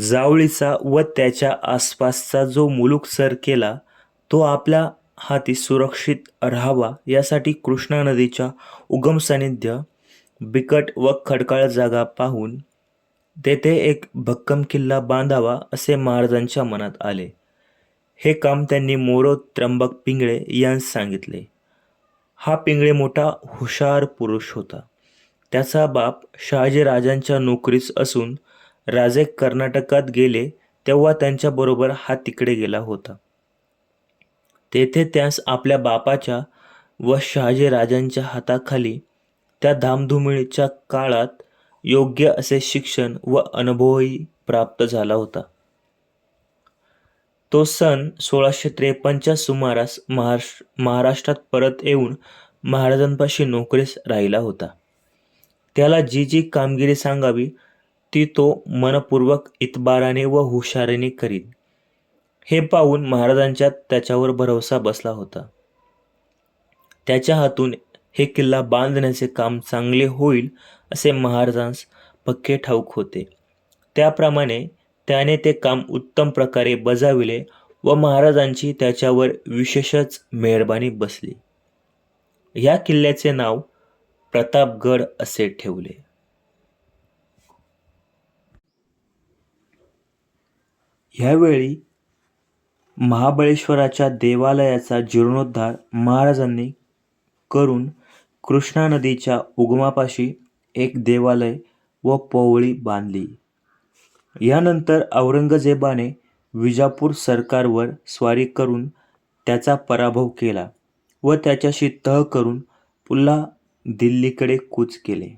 जावळीचा व त्याच्या आसपासचा जो मुलूक सर केला तो आपल्या हाती सुरक्षित राहावा यासाठी कृष्णा नदीच्या उगम सानिध्य बिकट व खडकाळ जागा पाहून तेथे एक भक्कम किल्ला बांधावा असे महाराजांच्या मनात आले. हे काम त्यांनी मोरो त्र्यंबक पिंगळे यांस सांगितले. हा पिंगळे मोठा हुशार पुरुष होता. त्याचा बाप शहाजीराजांच्या नोकरीस असून राजे कर्नाटकात गेले तेव्हा त्यांच्याबरोबर हा तिकडे गेला होता. तेथे त्यास आपल्या बापाच्या व शहाजीराजांच्या हाताखाली त्या धामधुमीच्या काळात योग्य असे शिक्षण व अनुभवही प्राप्त झाला होता. तो सन सोळाशे त्रेपन्नच्या सुमारास महाराष्ट्र महाराष्ट्रात परत येऊन महाराजांपाशी नोकरीस राहिला होता. त्याला जी जी कामगिरी सांगावी ती तो मनपूर्वक इतबाराने व हुशारीने करीत. हे पाहून महाराजांच्या त्याच्यावर भरवसा बसला होता. त्याच्या हातून हे किल्ला बांधण्याचे काम चांगले होईल असे महाराजांस पक्के ठाऊक होते. त्याप्रमाणे त्याने ते काम उत्तम प्रकारे बजाविले व महाराजांची त्याच्यावर विशेषच मेहरबानी बसली. या किल्ल्याचे नाव प्रतापगड असे ठेवले. ह्यावेळी महाबळेश्वराच्या देवालयाचा जीर्णोद्धार महाराजांनी करून कृष्णा नदीच्या उगमापाशी एक देवालय व पोवळी बांधली. यानंतर औरंगजेबाने विजापूर सरकारवर स्वारी करून त्याचा पराभव केला व त्याच्याशी तह करून पुन्हा दिल्लीकडे कूच केले.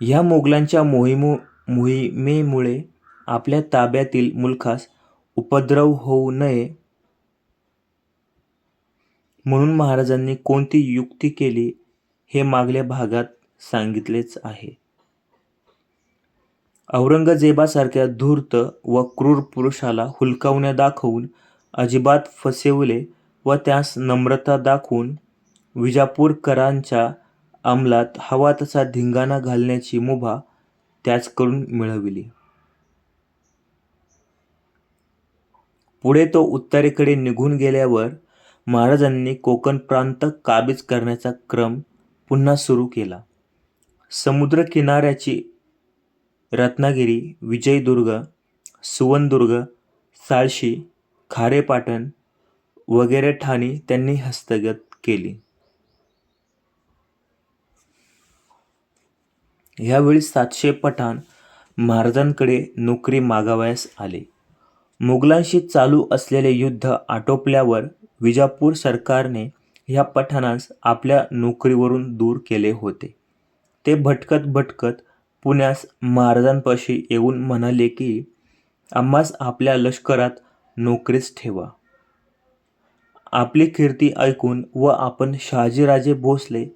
ह्या मोगलांच्या मोहिमो मोहिमेमुळे आपल्या ताब्यातील मुलखास उपद्रव होऊ नये म्हणून महाराजांनी कोणती युक्ती केली हे मागल्या भागात सांगितलेच आहे. औरंगजेबासारख्या धूर्त व क्रूर पुरुषाला हुलकावण्या दाखवून अजिबात फसवले व त्यास नम्रता दाखवून विजापूरकरांच्या अंमलात हवा तसा धिंगाणा घालण्याची मुभा त्याचकडून मिळविली. पुढे तो उत्तरेकडे निघून गेल्यावर महाराजांनी कोकण प्रांत काबीज करण्याचा क्रम पुन्हा सुरू केला. समुद्र किनाऱ्याची रत्नागिरी विजयदुर्ग सुवनदुर्ग साळशी खारेपाटण वगैरे ठाणी त्यांनी हस्तगत केली. ह्यावेळी सातशे पठाण महाराजांकडे नोकरी मागावयास आले. मुघलांशी चालू असलेले युद्ध आटोपल्यावर विजापूर सरकारने ह्या पठाणास आपल्या नोकरीवरून दूर केले होते. ते भटकत भटकत पुण्यास महाराजांपाशी येऊन म्हणाले की आम्हास आपल्या लष्करात नोकरीस ठेवा. आपली कीर्ती ऐकून व आपण शहाजीराजे भोसले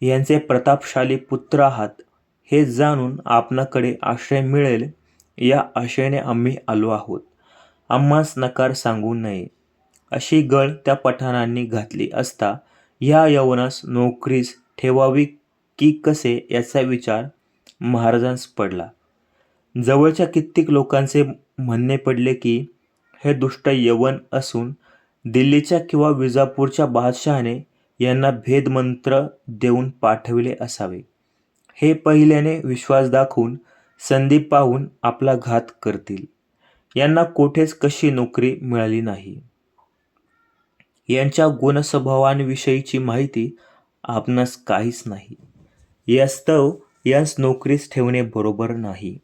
यांचे प्रतापशाली पुत्र आहात. हे जाणून आपणाकडे आश्रय मिळेल. या आशेने आम्ही आलो आहोत. आम्हास नकार सांगू नये. अशी गळ त्या पठाणांनी घातली असता ह्या यवनास नोकरीस ठेवावी की कसे याचा विचार महाराजांस पडला. जवळच्या कित्येक लोकांचे म्हणणे पडले की हे दुष्ट यवन असून दिल्लीच्या किंवा विजापूरच्या बादशहाने यांना भेदमंत्र देऊन पाठविले असावे. हे पहिल्याने विश्वास दाखवून संधी पाहून आपला घात करतील. यांना कोठेच कशी नोकरी मिळाली नाही. यांच्या गुणस्वभावांविषयीची माहिती आपणास काहीच नाही. यास्तव यास नोकरीस ठेवणे बरोबर नाही.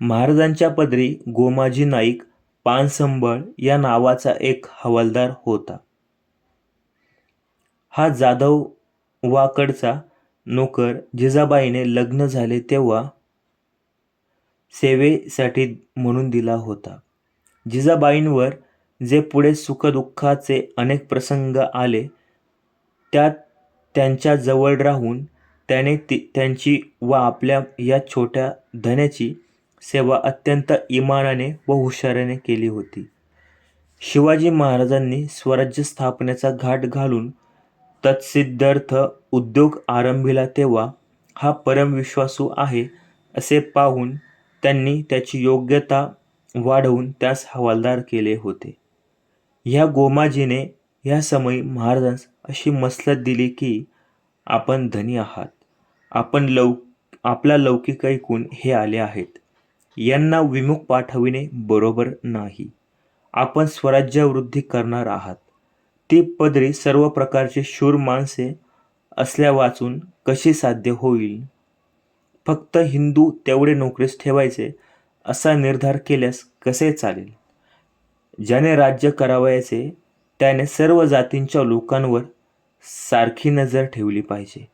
महाराजांच्या पदरी गोमाजी नाईक पानसंबळ या नावाचा एक हवालदार होता. हा जाधव वाकडचा नोकर जिजाबाईने लग्न झाले तेव्हा सेवेसाठी म्हणून दिला होता. जिजाबाईंवर जे पुढे सुखदुःखाचे अनेक प्रसंग आले त्यात त्यांच्या जवळ राहून त्याने ती त्यांची व आपल्या या छोट्या धन्याची सेवा अत्यंत इमानाने व हुशारीने केली होती. शिवाजी महाराजांनी स्वराज्य स्थापनेचा घाट घालून तत्सिद्धार्थ उद्योग आरंभिला तेव्हा हा परमविश्वासू आहे असे पाहून त्यांनी त्याची योग्यता वाढवून त्यास हवालदार केले होते. ह्या गोमाजीने ह्या समयी महाराजांस अशी मसलत दिली की आपण धनी आहात. आपण लव आपला लौकिक ऐकून हे आले आहेत. यांना विमुख पाठविणे बरोबर नाही. आपण स्वराज्यावृद्धी करणार आहात. ती पदरी सर्व प्रकारचे शूर माणसे असल्या वाचून कशी साध्य होईल? फक्त हिंदू तेवढे नोकरीस ठेवायचे असा निर्धार केल्यास कसे चालेल? ज्याने राज्य करावयाचे त्याने सर्व जातींच्या लोकांवर सारखी नजर ठेवली पाहिजे.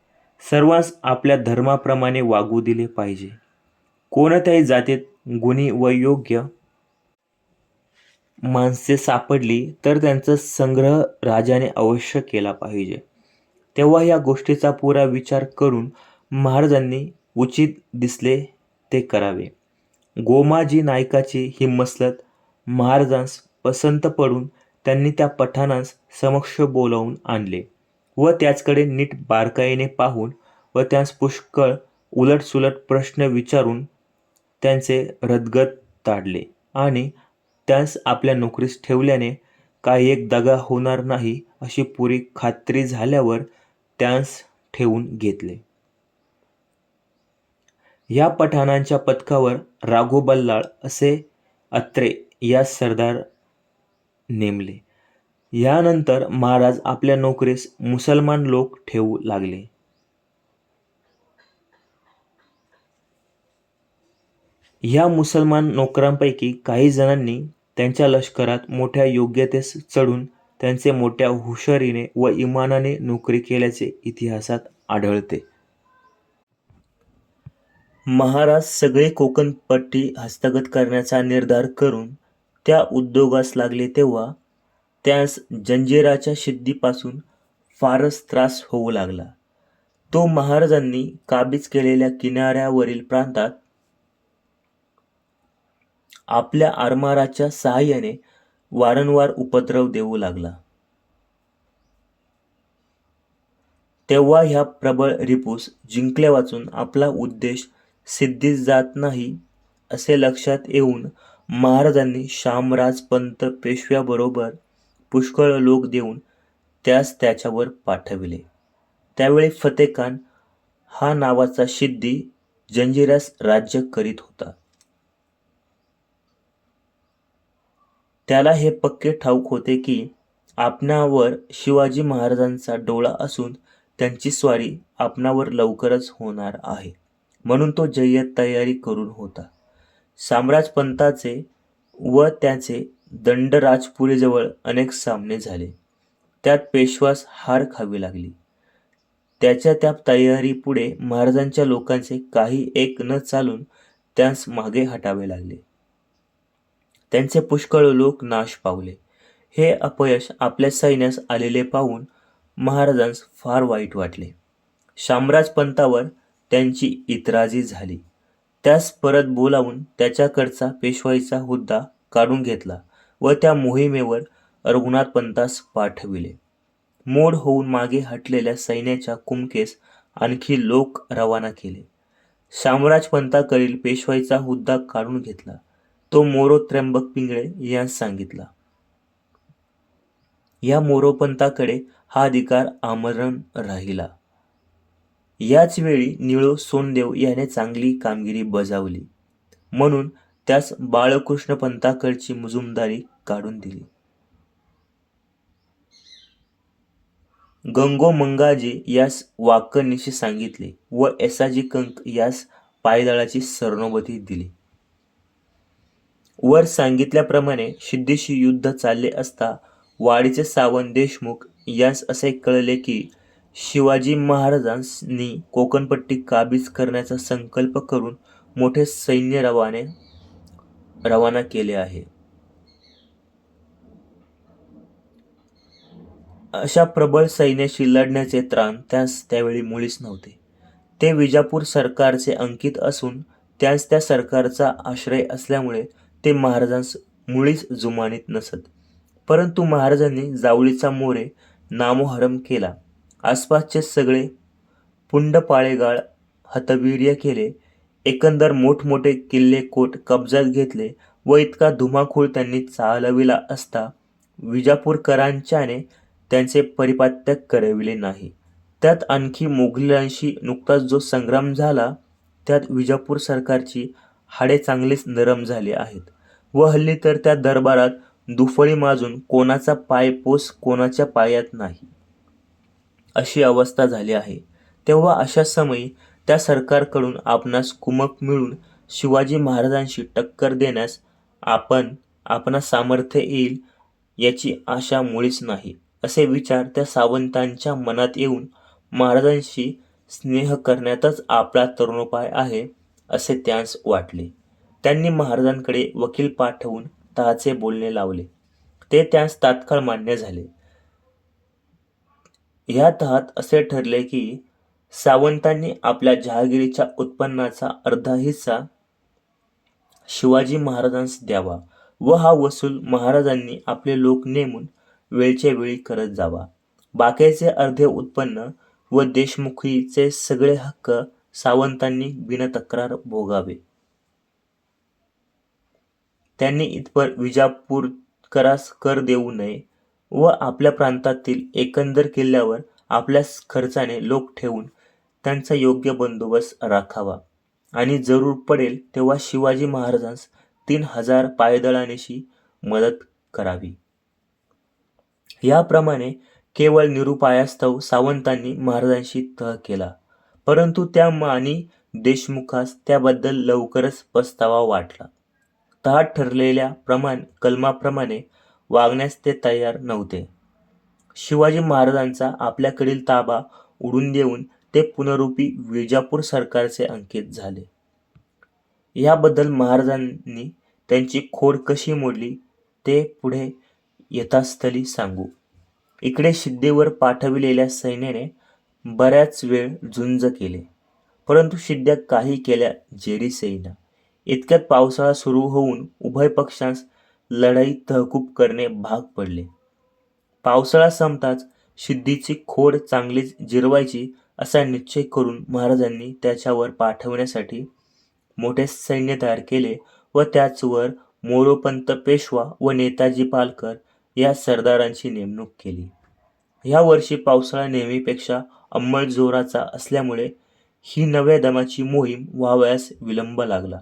सर्वांस आपल्या धर्माप्रमाणे वागू दिले पाहिजे. कोणत्याही जातीत गुणी व योग्य माणसे सापडली तर त्यांचा संग्रह राजाने अवश्य केला पाहिजे. तेव्हा या गोष्टीचा पुरा विचार करून महाराजांनी उचित दिसले ते करावे. गोमाजी नायकाची ही मसलत महाराजांस पसंत पडून त्यांनी त्या पठाणांस समक्ष बोलावून आणले व त्याचकडे नीट बारकाईने पाहून व त्यास पुष्कळ उलटसुलट प्रश्न विचारून त्यांचे रदगत ताडले आणि त्यास आपल्या नोकरीस ठेवल्याने काही एक दगा होणार नाही अशी पुरी खात्री झाल्यावर त्यास ठेवून घेतले. या पठाणांच्या पथकावर राघो बल्लाळ असे अत्रे या सरदार नेमले. यानंतर महाराज आपल्या नोकरीस मुसलमान लोक ठेवू लागले. या मुसलमान नोकरांपैकी काही जणांनी त्यांच्या लष्करात मोठ्या योग्यतेस चढून त्यांचे मोठ्या हुशारीने व इमानाने नोकरी केल्याचे इतिहासात आढळते. महाराज सगळे कोकणपट्टी हस्तगत करण्याचा निर्धार करून त्या उद्योगास लागले तेव्हा त्यास जंजिराच्या शिद्दीपासून फारच त्रास होऊ लागला. तो महाराजांनी काबीज केलेल्या किनाऱ्यावरील प्रांतात आपल्या आरमाराच्या सहाय्याने वारंवार उपद्रव देऊ लागला. तेव्हा ह्या प्रबळ रिपूस जिंकल्या वाचून आपला उद्देश सिद्धीस जात नाही असे लक्षात येऊन महाराजांनी शामराज पंत पेशव्याबरोबर पुष्कळ लोक देऊन त्यास त्याच्यावर पाठविले. त्यावेळी फतेखान हा नावाचा सिद्धी जंजिरास राज्य करीत होता. त्याला हे पक्के ठाऊक होते की आपणावर शिवाजी महाराजांचा डोळा असून त्यांची स्वारी आपणावर लवकरच होणार आहे. म्हणून तो जय्यत तयारी करून होता. साम्राजपंताचे व त्याचे दंडराजपुरीजवळ अनेक सामने झाले. त्यात पेशवास हार खावी लागली. त्याच्या त्या तयारीपुढे महाराजांच्या लोकांचे काही एक न चालून त्यास मागे हटावे लागले. त्यांचे पुष्कळ लोक नाश पावले. हे अपयश आपल्या सैन्यास आलेले पाहून महाराजांस फार वाईट वाटले. शामराज पंतावर त्यांची इतराजी झाली. त्यास परत बोलावून त्याच्याकडचा पेशवाईचा हुद्दा काढून घेतला व त्या मोहिमेवर रघुनाथ पंतास पाठविले. मोड होऊन मागे हटलेल्या सैन्याच्या कुमकेस आणखी लोक रवाना केले. शामराज पंताकडील पेशवाईचा हुद्दा काढून घेतला. तो मोरो त्र्यंबक पिंगळे यांस सांगितला. या मोरोपंताकडे हा अधिकार आमरण राहिला. याच वेळी निळो सोनदेव याने चांगली कामगिरी बजावली. म्हणून त्यास बाळकृष्ण पंताकडची मुजुमदारी काढून दिली. गंगो मंगाजी यास वाकनिशी सांगितले व एसाजी कंक यास पायदळाची सरनोबती दिली. वर सांगितल्याप्रमाणे सिद्धीशी युद्ध चालले असता वाडीचे सावंत देशमुख यास असे कळले की शिवाजी महाराजांनी कोकणपट्टी काबीज करण्याचा संकल्प करून मोठे सैन्य रवाने रवाना केले आहे. अशा प्रबळ सैन्याशी लढण्याचे त्राण त्यास त्यावेळी मुळीच नव्हते. ते विजापूर सरकारचे अंकित असून त्यास त्या सरकारचा आश्रय असल्यामुळे ते महाराजांस मुळीच जुमानीत नसत. परंतु महाराजांनी जावळीचा मोरे नामोहरम केला. आसपासचे सगळे पुंडपाळेगाळ हतवीर्य केले. एकंदर मोठमोठे किल्ले कोट कब्जात घेतले व इतका धुमाकूळ त्यांनी चालविला असता विजापूरकरांच्याने त्यांचे परिपात्य करविले नाही. त्यात आणखी मोगलांशी नुकताच जो संग्राम झाला त्यात विजापूर सरकारची हाडे चांगलीच नरम झाली आहेत. व हल्ली तर त्या दरबारात दुफळी माजून कोणाचा पायपोस कोणाच्या पायात नाही. अशी अवस्था झाली आहे. तेव्हा अशा समयी त्या सरकारकडून आपणास कुमक मिळून शिवाजी महाराजांशी टक्कर देण्यास आपण आपणास सामर्थ्य येईल याची आशा मुळीच नाही असे विचार त्या सावंतांच्या मनात येऊन महाराजांशी स्नेह करण्यातच आपला तरुणोपाय आहे. असे त्यास वाटले. त्यांनी महाराजांकडे वकील पाठवून तहाचे बोलणे लावले. ते त्यास तात्काळ मान्य झाले. ह्या तहात असे ठरले की सावंतांनी आपल्या जहागिरीच्या उत्पन्नाचा अर्धा हिस्सा शिवाजी महाराजांस द्यावा व हा वसूल महाराजांनी आपले लोक नेमून वेळच्या वेळी करत जावा. बाकीचे अर्धे उत्पन्न व देशमुखीचे सगळे हक्क सावंतांनी बिनतक्रार भोगावे. त्यांनी इतपर विजापूरकरास कर देऊ नये व आपल्या प्रांतातील एकंदर किल्ल्यावर आपल्या खर्चाने लोक ठेवून त्यांचा योग्य बंदोबस्त राखावा. आणि जरूर पडेल तेव्हा शिवाजी महाराजांस तीन हजार पायदळानेशी मदत करावी. याप्रमाणे केवळ निरुपायास्तव सावंतांनी महाराजांशी तह केला. परंतु त्या मानी देशमुखास त्याबद्दल लवकरच पस्तावा वाटला. तहात ठरलेल्या प्रमाण कलमाप्रमाणे वागण्यास ते तयार नव्हते. शिवाजी महाराजांचा आपल्याकडील ताबा उडून देऊन ते पुनरुपी विजापूर सरकारचे अंकित झाले. याबद्दल महाराजांनी त्यांची खोड कशी मोडली ते पुढे यथास्थली सांगू. इकडे शिद्देवर पाठविलेल्या सैन्याने बऱ्याच वेळ झुंज केले. परंतु शिद्द्या काही केल्या जेरी इतक्यात पावसाळा सुरू होऊन उभय पक्षांस लढाई तहकूब करणे भाग पडले. पावसाळा संपताच सिद्धीची खोड चांगलीच जिरवायची असा निश्चय करून महाराजांनी त्याच्यावर पाठवण्यासाठी मोठे सैन्य तयार केले व त्याचवर मोरोपंत पेशवा व नेताजी पालकर या सरदारांची नेमणूक केली. ह्या वर्षी पावसाळा नेहमीपेक्षा अंमळ जोराचा असल्यामुळे ही नव्या दमाची मोहीम व्हावयास विलंब लागला.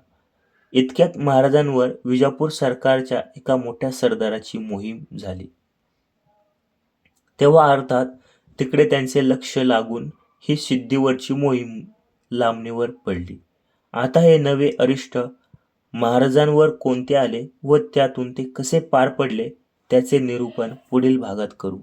इतक्यात महाराजांवर विजापूर सरकारच्या एका मोठ्या सरदाराची मोहीम झाली. तेव्हा अर्थात तिकडे त्यांचे लक्ष लागून ही सिद्धीवरची मोहीम लांबणीवर पडली. आता हे नवे अरिष्ट महाराजांवर कोणते आले व त्यातून ते कसे पार पडले त्याचे निरूपण पुढील भागात करू.